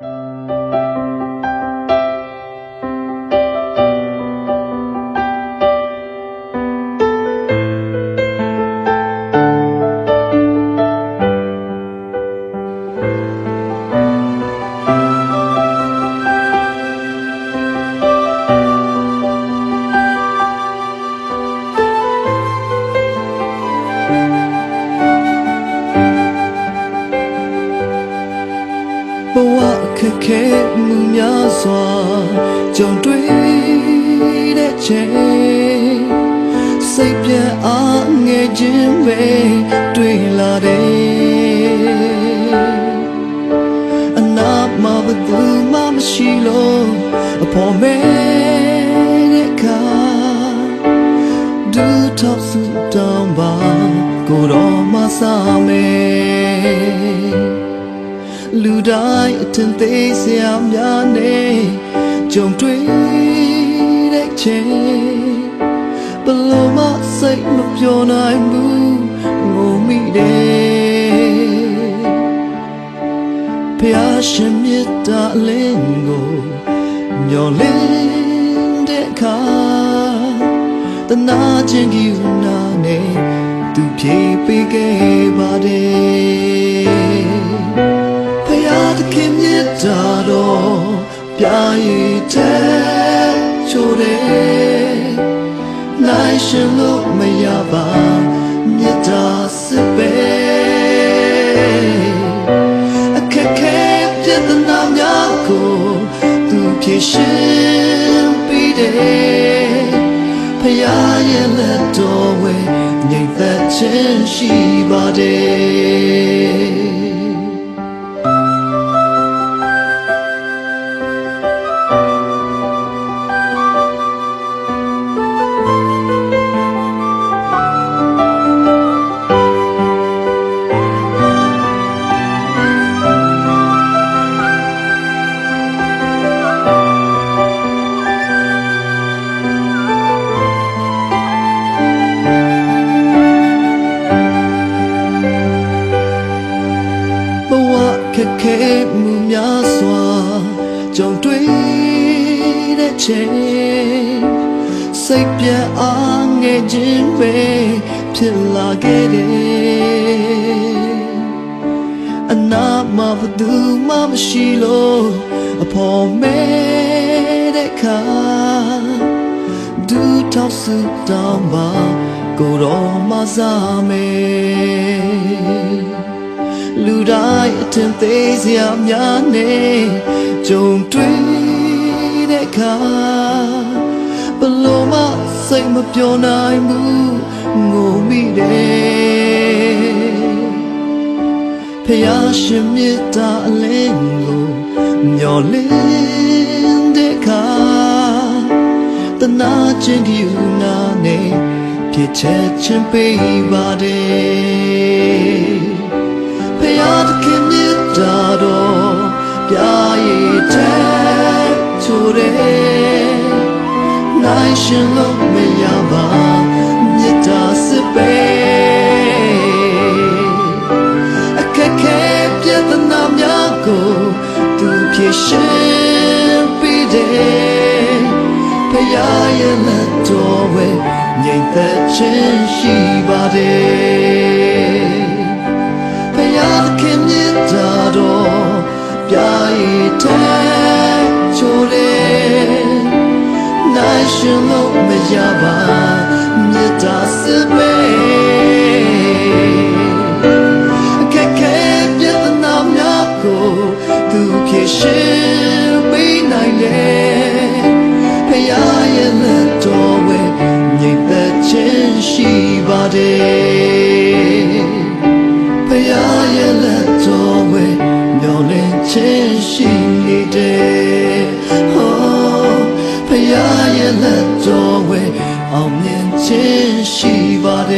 ဘ ဝအခက်ခဲမှုများစွာကြုံတွေ့တဲ့ချိန်စိတ်ပြတ်အားငယ်ခြင်းပဲတွေ့လာတယ်အနာမှာဘယ်သူမှမရှိလို့အဖို့မဲတဲ့ခါဒူထောက်စုတောင်းပါကိုတော်မဆာမယ် လူတိုင်းအထင်သေးစရာများနေကြုံတွေ့တဲ့ချိန်ဘလို့မစိတ်မပြောနိုင်ဘူးငိုမိတယ်ဖျားရှင်မြတ်တာအလင်းကိုမျောလင်းတဲ့အခါတနာချင်းကြီးနာနေသူဖြေပေးခဲ့ပါတယ်ဖယား သခင်မြတ်တာတော်ပြာရည်တဲ့ချိုးတယ်နိုင်ရှင်လို့မရပါမြတ်တာစစ်ပဲအခက်ခဲပြဿနာများကိုသူဖြေရှင်းပြီးတယ်ဖယားရဲ့လက်တော်ဝဲငြိမ်သက်ခြင်းရှိပါတယ် ခက်ခဲမှုများစွာကြုံတွေ့တဲ့ချိန်စိတ်ပြတ်အားငယ်ခြင်းပဲဖြစ်လာခဲ့တယ်အနာမဘသူမှမရှိလို့အဖို့မဲတဲ့ခါဒူထောက်စုတောင်းပါကိုယ်တော်မစားမယ် လူတိုင်းအထင်သေးစရာများနေကြုံတွေ့တဲ့အခါဘလို့မစိတ်မပြောနိုင်ဘူးငိုမိတယ်ဖယားရှင်မြတ်တာအလင်းကိုမျောလင်းတဲ့အခါတနာချင်းဒီဦးနာနေဖြစ်ချက်ချင်းပေးပါတယ် ပြာရည်တဲ့ချိုးတယ်နိုင်ရှင်လို့မရပါမြတ်တာစစ်ပဲအခက်ခဲပြဿနာများကိုသူဖြေရှင်းပြီးတယ်ဖယားရဲ့လက်တော်ဝဲငြိမ်သက်ခြင်းရှိပါတယ် ပြာရည်တဲ့ချိုးတယ်နိုင်ရှင်လို့မရပါမြတ်တာစစ်ပဲအခက်ခဲပြဿနာများကိုသူဖြေရှင်းပေးနိုင်တယ်ဖယားရဲ့လက်တော်ဝဲငြိမ်သက်ခြင်းရှိပါတယ် ရားရဲ့လက်တော်ဝဲအောင်မြင်ခြင်းရှိပါれ